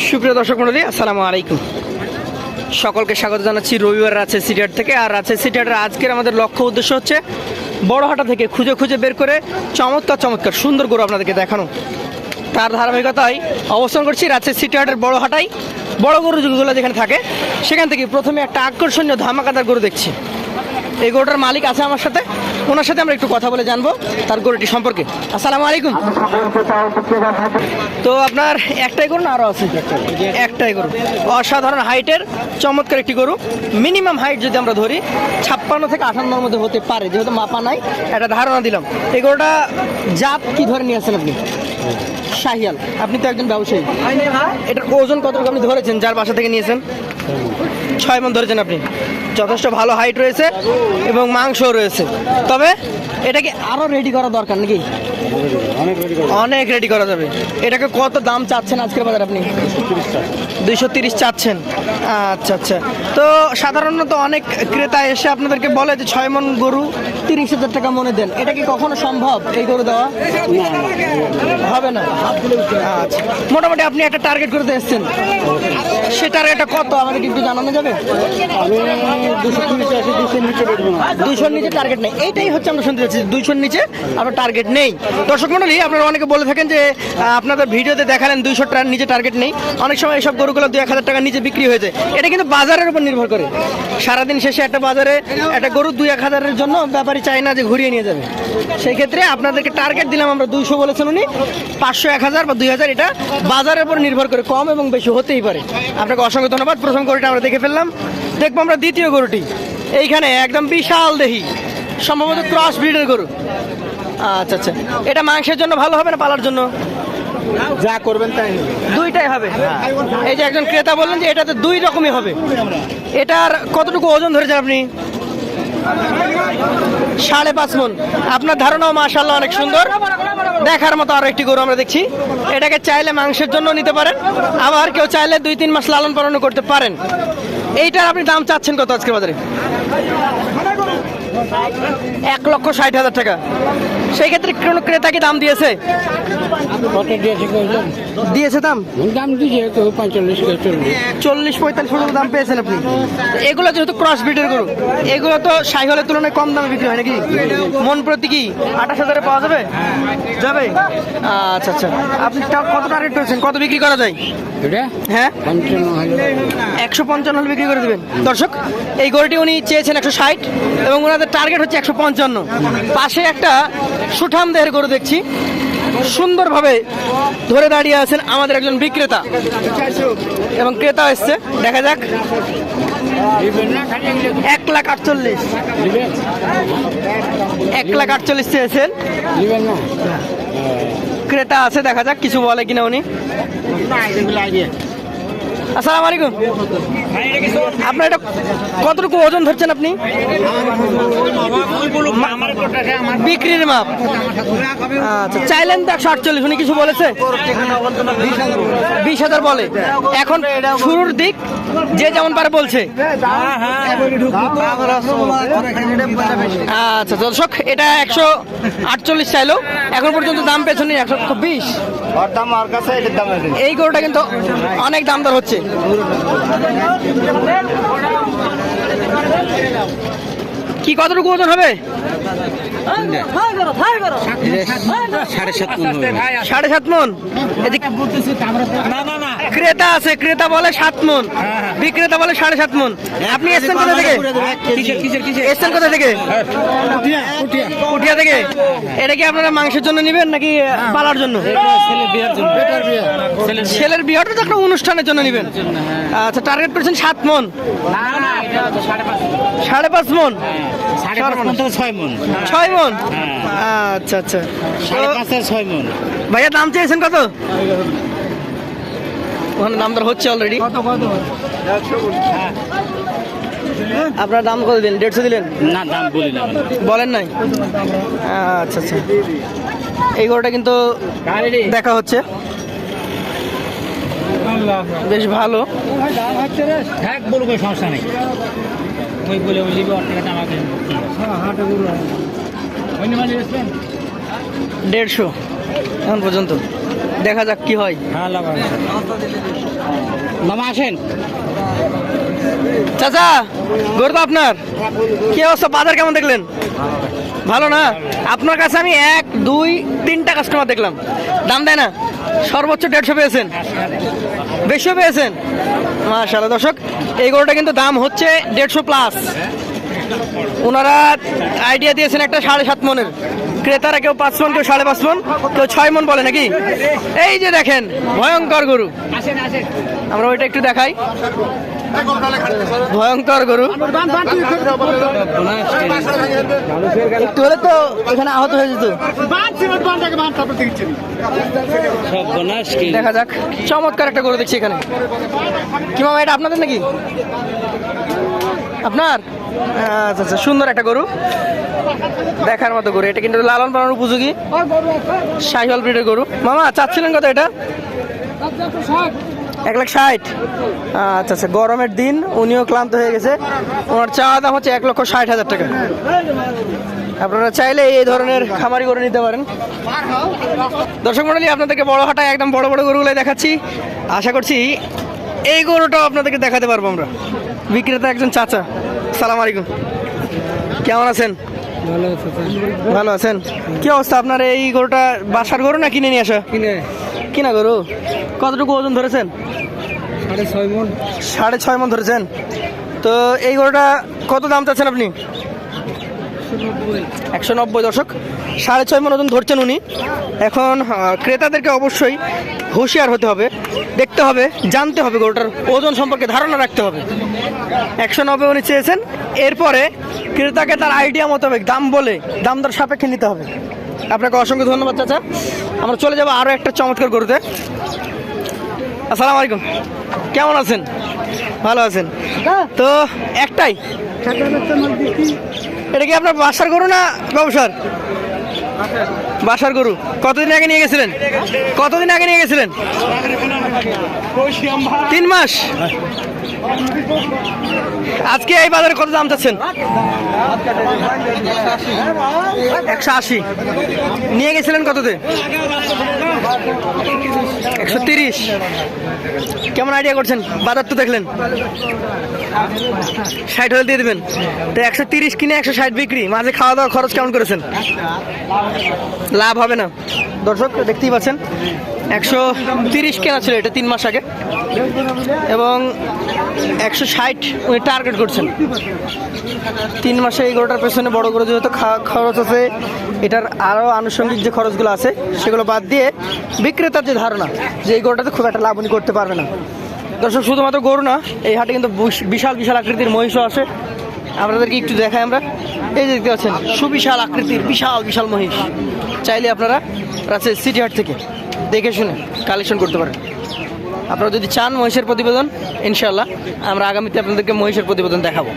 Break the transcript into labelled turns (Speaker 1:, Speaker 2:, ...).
Speaker 1: সুপ্রিয় দর্শক মন্ডলী, আসসালামু আলাইকুম। সকলকে স্বাগত জানাচ্ছি রবিবার রাজশাহী সিটিহাট থেকে। আর রাজশাহী সিটিহাটের আজকের আমাদের লক্ষ্য উদ্দেশ্য হচ্ছে বড়হাটা থেকে খুঁজে খুঁজে বের করে চমৎকার চমৎকার, সুন্দর গরু আপনাদেরকে দেখানো। তার ধারাবাহিকতায় অবস্থান করছি রাজশাহী সিটিহাটের বড় হাটাই বড় গরু যেখানে থাকে, সেখান থেকে প্রথমে একটা আকর্ষণীয় ধামাকাদার গরু দেখছি। এই গরুটার মালিক আছে আমার সাথে। ওনার সাথে আমরা একটু কথা বলে জানব তার গরুটি সম্পর্কে। আসসালামু আলাইকুম। তো আপনার একটাই গরু না আরও আছে? একটাই গরু। অসাধারণ হাইটের চমৎকার একটি গরু। মিনিমাম হাইট যদি আমরা ধরি, ছাপ্পান্ন থেকে আটান্নর মধ্যে হতে পারে, যেহেতু মাপা নাই, একটা ধারণা দিলাম। এই গরুটা জাত কি ধরে নিয়ে আসছেন আপনি? শাহিয়াল। আপনি তো একজন ব্যবসায়ী। এটার ওজন কতটুকু আপনি ধরেছেন? যার বাসা থেকে নিয়েছেন? ছয় মন ধরেছেন আপনি। যথেষ্ট ভালো হাইট রয়েছে এবং মাংসও রয়েছে। তবে এটাকে আরও রেডি করা দরকার নাকি? অনেক রেডি করা। যাবে। এটাকে কত দাম চাচ্ছেন আজকের বাজার আপনি? দুইশো তিরিশ চাচ্ছেন। আচ্ছা আচ্ছা। তো সাধারণত অনেক ক্রেতা এসে আপনাদেরকে বলে যে ছয় মন গরু তিরিশ হাজার টাকা মনে দেন। এটা কি কখনো সম্ভব এই গরু দেওয়া? হবে না। আচ্ছা। মোটামুটি আপনি একটা টার্গেট করতে এসেছেন। সে টার্গেটটা কত? আমাদেরকে একটু জানানো যাবে? দুইশোর নিচে টার্গেট নেই। এইটাই হচ্ছে আমরা শুনতে চাচ্ছি দুইশোর নিচে আপনার টার্গেট নেই। দর্শক মন্ডলী, আপনারা অনেকে বলে থাকেন যে আপনাদের ভিডিওতে দেখালেন দুইশো টাকার নিচে টার্গেট নেই। অনেক সময় এইসব গরুগুলো দুই এক হাজার টাকার নিচে বিক্রি হয়েছে। এটা কিন্তু বাজারের উপর নির্ভর করে। সারাদিন শেষে একটা বাজারে একটা গরু দুই এক হাজারের জন্য ব্যাপারী চায় না যে ঘুরিয়ে নিয়ে যাবে। সেই ক্ষেত্রে আপনাদেরকে টার্গেট দিলাম আমরা দুইশো বলেছেন উনি। পাঁচশো এক হাজার বা দুই হাজার এটা বাজারের উপর নির্ভর করে, কম এবং বেশি হতেই পারে। আপনাকে অসংখ্য ধন্যবাদ। প্রথম গরুটা আমরা দেখে ফেললাম। দেখব আমরা দ্বিতীয় গরুটি। এইখানে একদম বিশাল দেহি, সম্ভবত ক্রস ব্রিডের গরু। আচ্ছা আচ্ছা। এটা মাংসের জন্য ভালো হবে না পালার জন্য?
Speaker 2: যা করবেন তাই
Speaker 1: দুইটাই হবে। এই যে একজন ক্রেতা বললেন যে এটাতে দুই রকমই হবে। এটার কতটুকু ওজন ধরেছেন আপনি? সাড়ে পাঁচ মন। আপনার ধারণাও মাশাল্লাহ অনেক সুন্দর। দেখার মতো আরও একটি গরু আমরা দেখছি। এটাকে চাইলে মাংসের জন্য নিতে পারেন। আবার কেউ চাইলে দুই, তিন মাস লালন পালন করতে পারেন। এইটার আপনি দাম চাচ্ছেন কত আজকের বাজারে? এক লক্ষ ষাট হাজার টাকা। সেই ক্ষেত্রে কোনো ক্রেতা কি দাম দিয়েছে?
Speaker 2: দিয়েছে
Speaker 1: দাম?
Speaker 2: দাম দিয়েছে পঁয়তাল্লিশ চল্লিশ।
Speaker 1: পঁয়তাল্লিশ পর্যন্ত দাম পেয়েছেন আপনি। এগুলো যেহেতু ক্রস ব্রিডের গরু এগুলো তো সাইহলের তুলনায় কম দামে বিক্রি হয় নাকি? মন প্রতি কি আঠাশ হাজারে পাওয়া যাবে? যাবে? আচ্ছা আচ্ছা। আপনি কত টার্গেট পেয়েছেন? কত বিক্রি করা যায়? হ্যাঁ? একশো পঞ্চান্ন বিক্রি করে দেবেন। দর্শক এই গরুটি উনি চেয়েছেন একশো ষাট এবং ওনাদের টার্গেট হচ্ছে একশো পঞ্চান্ন। পাশে একটা সুঠাম দেহের গরু দেখছি। সুন্দরভাবে ধরে দাঁড়িয়ে আছেন আমাদের একজন বিক্রেতা। এবং ক্রেতা এসছে। দেখা যাক। এক লাখ আটচল্লিশ। এক লাখ আটচল্লিশ চেয়েছেন। ক্রেতা আছে, দেখা যাক, কিছু বলে কিনা উনি। আসসালামু আলাইকুম। আপনার এটা কতটুকু ওজন ধরছেন আপনি? বিক্রির মাপ। আচ্ছা চাইলেন তো একশো আটচল্লিশ, উনি কিছু বলেছে? বিশ হাজার বলে। এখন শুরুর দিক, যে যেমন পারে বলছে। আচ্ছা দর্শক, এটা একশো আটচল্লিশ চাইলো। এখন পর্যন্ত দাম পেছনে একশো বিশ।
Speaker 2: দাম আর কাছে এটার দাম
Speaker 1: এই গরুটা কিন্তু অনেক দাম দর হচ্ছে। কি কতটুকু ওজন হবে?
Speaker 2: সাড়ে সাত মন
Speaker 1: সাড়ে সাত মন। ক্রেতা আছে ক্রেতা বলে সাত মন। বিক্রেতা বলে সাড়ে সাত মন। আপনি এসছেন কোথা থেকে? এসছেন কোথা থেকে? পুটিয়া থেকে? এটা কি আপনারা মাংসের জন্য নেবেন নাকি পালার জন্য? ছেলের বিয়েটা তো একটা অনুষ্ঠানের জন্য নেবেন। আচ্ছা টার্গেট করেছেন সাত মন। সাড়ে পাঁচ মন।
Speaker 2: ছয় মন।
Speaker 1: ছয় মন? আচ্ছা আচ্ছা।
Speaker 2: সাড়ে পাঁচ আর ছয় মন।
Speaker 1: ভাইয়া দাম চেয়েছেন কত? ওখানে দাম দর হচ্ছে অলরেডি আপনার দাম কত দিলেন? দেড়শো দিলেন?
Speaker 2: না দাম বলি না।
Speaker 1: বলেন নাই? আচ্ছা আচ্ছা। এই গরুটা কিন্তু দেখা হচ্ছে। বেশ ভালো।
Speaker 2: হ্যাঁ সমস্যা নেই। ওই বলে ওই লিবি ওর আমাকে হাটে গরু অন্য মানে বেচবেন
Speaker 1: দেড়শো এখন পর্যন্ত। দেখা যাক কি হয়।
Speaker 2: হ্যাঁ মামা আসেন।
Speaker 1: চাচা গরু আপনার? কি অবস্থা? বাজার কেমন দেখলেন? ভালো না? আপনার কাছে আমি এক দুই তিনটা কাস্টমার দেখলাম। দাম দেয় না? সর্বোচ্চ দেড়শো পেয়েছেন। বেশিও পেয়েছেন? মাশাল্লাহ দর্শক এই গরুটা কিন্তু দাম হচ্ছে দেড়শো প্লাস ওনারা আইডিয়া দিয়েছেন একটা সাড়ে সাত মনের। ক্রেতারা কেউ পাঁচ মন, কেউ সাড়ে পাঁচ মন, কেউ ছয় মন বলে নাকি? এই যে দেখেন, ভয়ঙ্কর গরু। আমরা ওইটা একটু দেখাই। ভয়ঙ্কর গরু। একটু হলে তো এখানে আহত হয়ে যেত। দেখা যাক, চমৎকার একটা গরু দেখছি এখানে। কি মামা, এটা আপনাদের নাকি? আপনার? আচ্ছা আচ্ছা সুন্দর একটা গরু। দেখার মতো গরু। এটা কিন্তু লালন পালন উপযোগী। শাহিওয়াল ব্রিডের গরু। মামা, চাচ্ছিলেন কত এটা? এক লাখ ষাট। আচ্ছা আচ্ছা গরমের দিন উনিও ক্লান্ত হয়ে গেছে। ওনার চাওয়া দাম হচ্ছে এক লক্ষ ষাট হাজার টাকা। আপনারা চাইলে এই ধরনের খামারি গরু নিতে পারেন। দর্শক মন্ডলী, আপনাদেরকে বড় হাটায় একদম বড় বড় গরুগুলো দেখাচ্ছি। আশা করছি এই গরুটাও আপনাদেরকে দেখাতে পারব আমরা। বিক্রেতা একজন চাচা। সালাম আলাইকুম। কেমন আছেন?
Speaker 2: ভালো আছে
Speaker 1: ভালো আছেন? কি অবস্থা আপনার এই গরুটা বাসার গরু না কিনে নিয়ে আসা?
Speaker 2: কিনে।
Speaker 1: কিনা গরু? কতটুকু ওজন ধরেছেন?
Speaker 2: সাড়ে ছয় মন।
Speaker 1: সাড়ে ছয় মন ধরেছেন। তো এই গরুটা কত দাম চাচ্ছেন আপনি? একশো নব্বই দশক সাড়ে ছয় মন ওজন ধরছেন উনি। এখন ক্রেতাদেরকে অবশ্যই হুঁশিয়ার হতে হবে, দেখতে হবে, জানতে হবে গরুটার ওজন সম্পর্কে ধারণা রাখতে হবে। একশো নব্বই উনি চেয়েছেন, এরপরে ক্রেতাকে তার আইডিয়া মোতাবেক দাম বলে দাম দর সাপেক্ষে নিতে হবে। আপনাকে অসংখ্য ধন্যবাদ, চাচা। আমরা চলে যাব আরও একটা চমৎকার গরুতে। আসসালামু আলাইকুম। কেমন আছেন? ভালো আছেন? তো, একটাই। এটা কি আপনার বাসার গরু না ব্যবসার? বাসার। গরু। কতদিন আগে নিয়ে গেছিলেন? কতদিন আগে নিয়ে গেছিলেন? তিন মাস? আজকে এই বাজারে কত দাম চাচ্ছেন? একশো আশি। নিয়ে গেছিলেন কততে? একশো তিরিশ। কেমন আইডিয়া করছেন? বাজার তো দেখলেন। ষাট হলে দিয়ে দেবেন। তো একশো তিরিশ কিনে একশো ষাট বিক্রি। মাঝে খাওয়া দাওয়া খরচ কেমন করেছেন? লাভ হবে না। দর্শক, দেখতেই পাচ্ছেন। একশো তিরিশ কেনা ছিল এটা তিন মাস আগে। এবং একশো ষাট উনি টার্গেট করছেন। তিন মাসে এই গরুটার পেছনে বড় করে যেহেতু খরচ আছে, এটার আরও আনুষঙ্গিক যে খরচগুলো আছে, সেগুলো বাদ দিয়ে বিক্রেতার যে ধারণা, যে এই গরুটাতে খুব একটা লাভ উনি করতে পারবে না। দর্শক, শুধুমাত্র গরু না, এই হাটে কিন্তু বিশ- বিশাল বিশাল আকৃতির মহিষও আছে। আপনাদেরকে একটু দেখাই আমরা। এই যে দেখতে পাচ্ছেন, সুবিশাল আকৃতির বিশাল বিশাল মহিষ। চাইলে আপনারা রাজশাহী সিটি হাট থেকে দেখে শুনে কালেকশন করতে পারেন। আপনারা যদি চান মহিষের প্রতিবেদন ইনশাল্লাহ আমরা আগামীতে আপনাদেরকে মহিষের প্রতিবেদন দেখাবো।